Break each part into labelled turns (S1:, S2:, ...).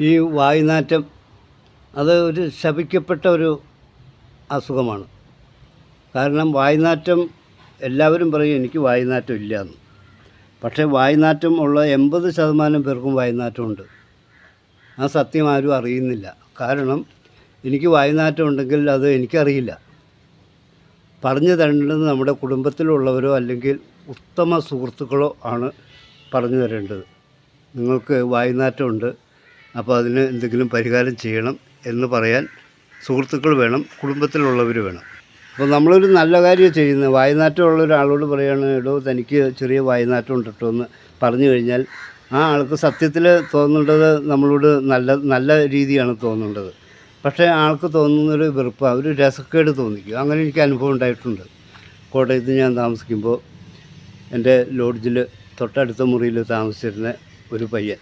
S1: ഈ വായുനാറ്റം അത് ഒരു ശപിക്കപ്പെട്ട ഒരു അസുഖമാണ്. കാരണം വായുനാറ്റം എല്ലാവരും പറയും എനിക്ക് വായുനാറ്റം ഇല്ല എന്ന് പക്ഷേ വായുനാറ്റം ഉള്ള എൺപത് ശതമാനം പേർക്കും വായുനാറ്റമുണ്ട്. ആ സത്യം ആരും അറിയുന്നില്ല. കാരണം എനിക്ക് വായുനാറ്റം ഉണ്ടെങ്കിൽ അത് എനിക്കറിയില്ല. പറഞ്ഞു തരേണ്ടത് നമ്മുടെ കുടുംബത്തിലുള്ളവരോ അല്ലെങ്കിൽ ഉത്തമ സുഹൃത്തുക്കളോ ആണ് പറഞ്ഞു തരേണ്ടത്. നിങ്ങൾക്ക് വായുനാറ്റമുണ്ട് അപ്പോൾ അതിന് എന്തെങ്കിലും പരിഹാരം ചെയ്യണം എന്ന് പറയാൻ സുഹൃത്തുക്കൾ വേണം കുടുംബത്തിലുള്ളവർ വേണം. അപ്പോൾ നമ്മളൊരു നല്ല കാര്യം ചെയ്യുന്നത് വായനാറ്റമുള്ള ഒരാളോട് പറയുകയാണ് എടോ തനിക്ക് ചെറിയ വായനാറ്റം ഉണ്ട് കേട്ടോ എന്ന് പറഞ്ഞു കഴിഞ്ഞാൽ ആ ആൾക്ക് സത്യത്തിൽ തോന്നേണ്ടത് നമ്മളോട് നല്ല നല്ല രീതിയാണ് തോന്നേണ്ടത്. പക്ഷേ ആൾക്ക് തോന്നുന്നൊരു വെറുപ്പ് ഒരു രസക്കേട് തോന്നിക്കും. അങ്ങനെ എനിക്ക് അനുഭവം ഉണ്ടായിട്ടുണ്ട്. കോട്ടയത്ത് ഞാൻ താമസിക്കുമ്പോൾ എന്റെ ലോഡ്ജിൽ തൊട്ടടുത്ത മുറിയിൽ താമസിച്ചിരുന്ന ഒരു പയ്യൻ.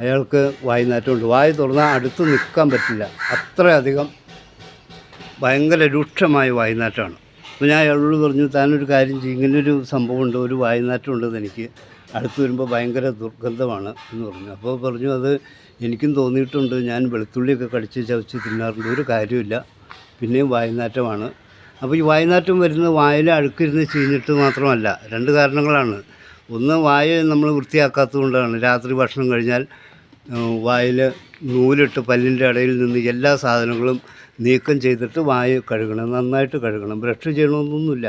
S1: അയാൾക്ക് വായുനാറ്റമുണ്ട് വായു തുറന്നാൽ അടുത്ത് നിൽക്കാൻ പറ്റില്ല. അത്രയധികം ഭയങ്കര രൂക്ഷമായ വായുനാറ്റമാണ് അപ്പോൾ ഞാൻ അയാളോട് പറഞ്ഞു താനൊരു കാര്യം ചെയ്യും ഇങ്ങനൊരു സംഭവമുണ്ട് ഒരു വായുനാറ്റം ഉണ്ടെന്ന് എനിക്ക് അടുത്ത് വരുമ്പോൾ ഭയങ്കര ദുർഗന്ധമാണ് എന്ന് പറഞ്ഞു. അപ്പോൾ പറഞ്ഞു അത് എനിക്കും തോന്നിയിട്ടുണ്ട് ഞാൻ വെളുത്തുള്ളിയൊക്കെ കടിച്ച് ചവച്ച് തിന്നാറുണ്ട് ഒരു കാര്യമില്ല പിന്നെയും വായുനാറ്റമാണ് അപ്പോൾ ഈ വായുനാറ്റം വരുന്നത് വായിൽ അഴുക്കിരുന്ന് ചീഞ്ഞിട്ട് മാത്രമല്ല രണ്ട് കാരണങ്ങളാണ്. ഒന്ന് വായ നമ്മൾ വൃത്തിയാക്കാത്തത് കൊണ്ടാണ് രാത്രി ഭക്ഷണം കഴിഞ്ഞാൽ വായിൽ നൂലിട്ട് പല്ലിന്റെ ഇടയിൽ നിന്ന് എല്ലാ സാധനങ്ങളും നീക്കം ചെയ്തിട്ട് വായ കഴുകണം നന്നായിട്ട് കഴുകണം. ബ്രഷ് ചെയ്യണമെന്നൊന്നുമില്ല.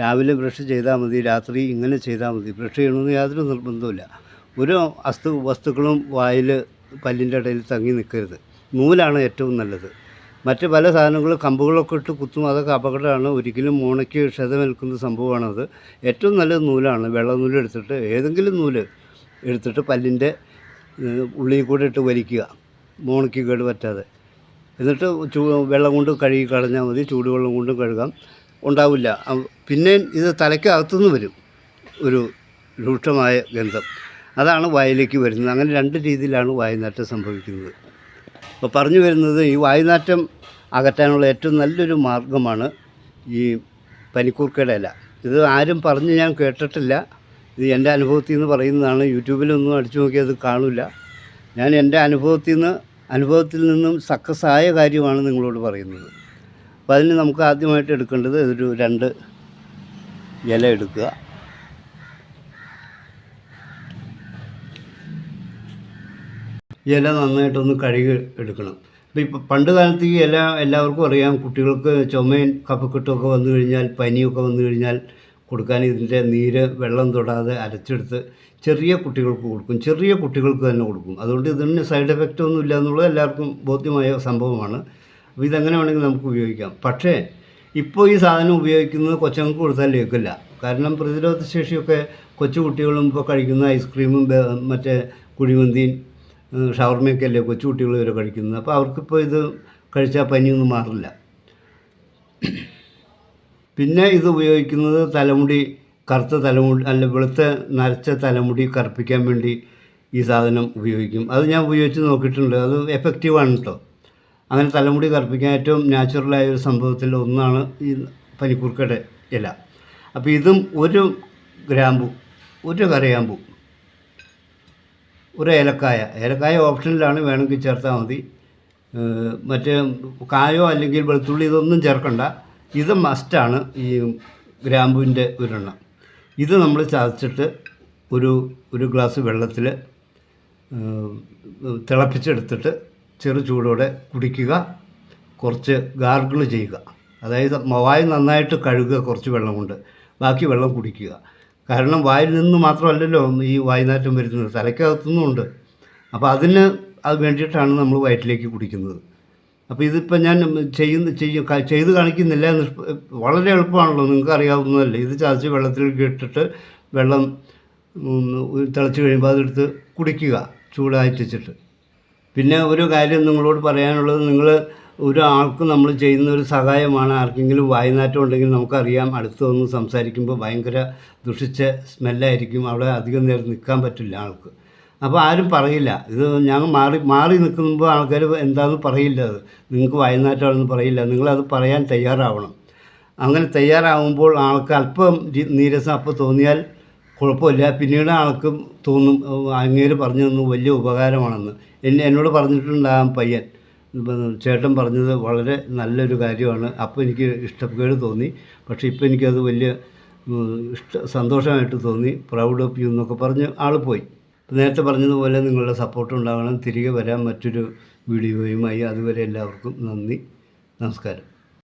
S1: രാവിലെ ബ്രഷ് ചെയ്താൽ മതി രാത്രി ഇങ്ങനെ ചെയ്താൽ മതി. ബ്രഷ് ചെയ്യണമെന്ന് യാതൊരു നിർബന്ധമില്ല ഒരു വസ്തു വസ്തുക്കളും വായിൽ പല്ലിന്റെ ഇടയിൽ തങ്ങി നിൽക്കരുത്. നൂലാണ് ഏറ്റവും നല്ലത്. മറ്റ് പല സാധനങ്ങളും കമ്പുകളൊക്കെ ഇട്ട് കുത്തും അതൊക്കെ അപകടമാണ്. ഒരിക്കലും മോണയ്ക്ക് ക്ഷതമേൽക്കുന്ന സംഭവമാണത്. ഏറ്റവും നല്ല നൂലാണ്. വെള്ള നൂൽ എടുത്തിട്ട് ഏതെങ്കിലും നൂൽ എടുത്തിട്ട് പല്ലിന്റെ ഉള്ളിൽ കൂടെ ഇട്ട് വലിക്കുക. മോണയ്ക്ക് കേട് പറ്റാതെ. എന്നിട്ട് ചൂ വെള്ളം കൊണ്ട് കഴുകി കളഞ്ഞാൽ മതി. ചൂടുവെള്ളം കൊണ്ടും കഴുകാം. ഉണ്ടാവില്ല. പിന്നെ ഇത് തലയ്ക്കകത്തുനിന്ന് വരും. ഒരു രൂക്ഷമായ ഗന്ധം. അതാണ് വായിലേക്ക് വരുന്നത്. അങ്ങനെ രണ്ട് രീതിയിലാണ് വായുനാറ്റം സംഭവിക്കുന്നത്. അപ്പോൾ പറഞ്ഞു വരുന്നത് ഈ വായുനാറ്റം അകറ്റാനുള്ള ഏറ്റവും നല്ലൊരു മാർഗമാണ് ഈ പനിക്കൂർക്കയുടെ ഇല. ഇത് ആരും പറഞ്ഞ് ഞാൻ കേട്ടിട്ടില്ല. ഇത് എന്റെ അനുഭവത്തിൽ നിന്ന് പറയുന്നതാണ്. യൂട്യൂബിലൊന്നും അടിച്ചു നോക്കിയത് കാണില്ല ഞാൻ എന്റെ അനുഭവത്തിൽ നിന്ന് അനുഭവത്തിൽ നിന്നും സക്സസ് ആയ കാര്യമാണ് നിങ്ങളോട് പറയുന്നത്. അപ്പോൾ അതിന് നമുക്ക് ആദ്യമായിട്ട് എടുക്കേണ്ടത് ഒരു രണ്ട് ഇല എടുക്കുക. ഇല നന്നായിട്ടൊന്ന് കഴുകി എടുക്കണം. ഇപ്പം പണ്ട് കാലത്ത് ഈ എല്ലാ എല്ലാവർക്കും അറിയാം കുട്ടികൾക്ക് ചുമയും കഫക്കെട്ടുമൊക്കെ വന്നു കഴിഞ്ഞാൽ പനിയൊക്കെ വന്നു കഴിഞ്ഞാൽ കൊടുക്കാൻ ഇതിന്റെ നീര് വെള്ളം തൊടാതെ അരച്ചെടുത്ത് ചെറിയ കുട്ടികൾക്ക് കൊടുക്കും. ചെറിയ കുട്ടികൾക്ക് തന്നെ കൊടുക്കും. അതുകൊണ്ട് ഇതിന് സൈഡ് എഫക്റ്റ് ഒന്നും ഇല്ല എന്നുള്ളത് എല്ലാവർക്കും ബോധ്യമായ സംഭവമാണ്. അപ്പോൾ ഇതെങ്ങനെ വേണമെങ്കിൽ നമുക്ക് ഉപയോഗിക്കാം. പക്ഷേ ഇപ്പോൾ ഈ സാധനം ഉപയോഗിക്കുന്നത് കൊച്ചുങ്ങൾക്ക് കൊടുത്താൽ കേൾക്കില്ല കാരണം പ്രതിരോധശേഷിയൊക്കെ കൊച്ചു കുട്ടികളും ഇപ്പോൾ കഴിക്കുന്ന ഐസ്ക്രീമും മറ്റേ കുഴിമന്തിയും ഏഹ് ഷവർമയൊക്കെ അല്ലേ കൊച്ചു കുട്ടികൾ വരെ കഴിക്കുന്നത്? അപ്പോൾ അവർക്കിപ്പോൾ ഇത് കഴിച്ചാൽ പനിയൊന്നും മാറില്ല. പിന്നെ ഇത് ഉപയോഗിക്കുന്നത് തലമുടി കറുത്ത തലമുടി അല്ല വെളുത്ത നരച്ച തലമുടി കറുപ്പിക്കാൻ വേണ്ടി ഈ സാധനം ഉപയോഗിക്കും. അത് ഞാൻ ഉപയോഗിച്ച് നോക്കിയിട്ടുണ്ട്. അത് എഫക്റ്റീവാണ് കേട്ടോ അങ്ങനെ തലമുടി കറുപ്പിക്കാൻ ഏറ്റവും നാച്ചുറലായ ഒരു സംഭവത്തിൽ ഒന്നാണ് ഈ പനിക്കൂർക്കയുടെ ഇല. അപ്പോൾ ഇതും ഒരു ഗ്രാമ്പു ഒരു കരയാമ്പു ഒരു ഏലക്കായ. ഏലക്കായ ഓപ്ഷനിലാണ് വേണമെങ്കിൽ ചേർത്താൽ മതി. മറ്റേ കായോ അല്ലെങ്കിൽ വെളുത്തുള്ളി ഇതൊന്നും ചേർക്കണ്ട. ഇത് മസ്റ്റാണ് ഈ ഗ്രാമ്പുവിന്റെ ഒരെണ്ണം. ഇത് നമ്മൾ ചതച്ചിട്ട് ഒരു ഒരു ഗ്ലാസ് വെള്ളത്തിൽ തിളപ്പിച്ചെടുത്തിട്ട് ചെറു ചൂടോടെ കുടിക്കുക. കുറച്ച് ഗാർഗിൾ ചെയ്യുക. അതായത് വായ് നന്നായിട്ട് കഴുകുക കുറച്ച് വെള്ളം കൊണ്ട് ബാക്കി വെള്ളം കുടിക്കുക. കാരണം വായിൽ നിന്ന് മാത്രമല്ലല്ലോ ഈ വായുനാറ്റം വരുന്നത്. തലയ്ക്കകത്തുനിന്നുമുണ്ട്. അപ്പോൾ അതിന് അത് വേണ്ടിയിട്ടാണ് നമ്മൾ വയറ്റിലേക്ക് കുടിക്കുന്നത്. അപ്പോൾ ഇതിപ്പോൾ ഞാൻ ചെയ്യുന്ന ചെയ്യും ചെയ്ത് കാണിക്കുന്നില്ല വളരെ എളുപ്പമാണല്ലോ. നിങ്ങൾക്ക് അറിയാവുന്നതല്ലേ. ഇത് ചതച്ച് വെള്ളത്തിൽ ഇട്ടിട്ട് വെള്ളം തിളച്ച് കഴിയുമ്പോൾ അതെടുത്ത് കുടിക്കുക. ചൂടായിട്ടിച്ചിട്ട് പിന്നെ ഒരു കാര്യം നിങ്ങളോട് പറയാനുള്ളത്. നിങ്ങൾ ഒരാൾക്ക് നമ്മൾ ചെയ്യുന്ന ഒരു സഹായമാണ്. ആർക്കെങ്കിലും വായനാറ്റം ഉണ്ടെങ്കിൽ നമുക്കറിയാം. അടുത്ത് വന്ന് സംസാരിക്കുമ്പോൾ ഭയങ്കര ദുഷിച്ച സ്മെല്ലായിരിക്കും. അവിടെ അധികം നേരം നിൽക്കാൻ പറ്റില്ല ആൾക്ക്. അപ്പോൾ ആരും പറയില്ല. ഇത് ഞങ്ങൾ മാറി മാറി നിൽക്കുമ്പോൾ ആൾക്കാർ എന്താണെന്ന് പറയില്ല. അത് നിങ്ങൾക്ക് വായനാറ്റമാണെന്ന് പറയില്ല. നിങ്ങളത് പറയാൻ തയ്യാറാവണം. അങ്ങനെ തയ്യാറാവുമ്പോൾ ആൾക്ക് അല്പം നീരസം അപ്പോൾ തോന്നിയാൽ കുഴപ്പമില്ല. പിന്നീട് ആൾക്കും തോന്നും "ഓ, അങ്ങേര് പറഞ്ഞു തന്നു വലിയ ഉപകാരമാണെന്ന്. എന്നെ എന്നോട് പറഞ്ഞിട്ടുണ്ട് ആ പയ്യൻ. ചേട്ടൻ പറഞ്ഞത് വളരെ നല്ലൊരു കാര്യമാണ്. അപ്പോൾ എനിക്ക് ഇഷ്ടക്കേട് തോന്നി. പക്ഷേ ഇപ്പോൾ എനിക്കത് വലിയ ഇഷ്ട സന്തോഷമായിട്ട് തോന്നി. പ്രൗഡ് ഓഫ് യു എന്നൊക്കെ പറഞ്ഞ് ആൾ പോയി. നേരത്തെ പറഞ്ഞതുപോലെ നിങ്ങളുടെ സപ്പോർട്ട് ഉണ്ടാകണം. തിരികെ വരാൻ മറ്റൊരു വീഡിയോയുമായി അതുവരെ എല്ലാവർക്കും നന്ദി. നമസ്കാരം.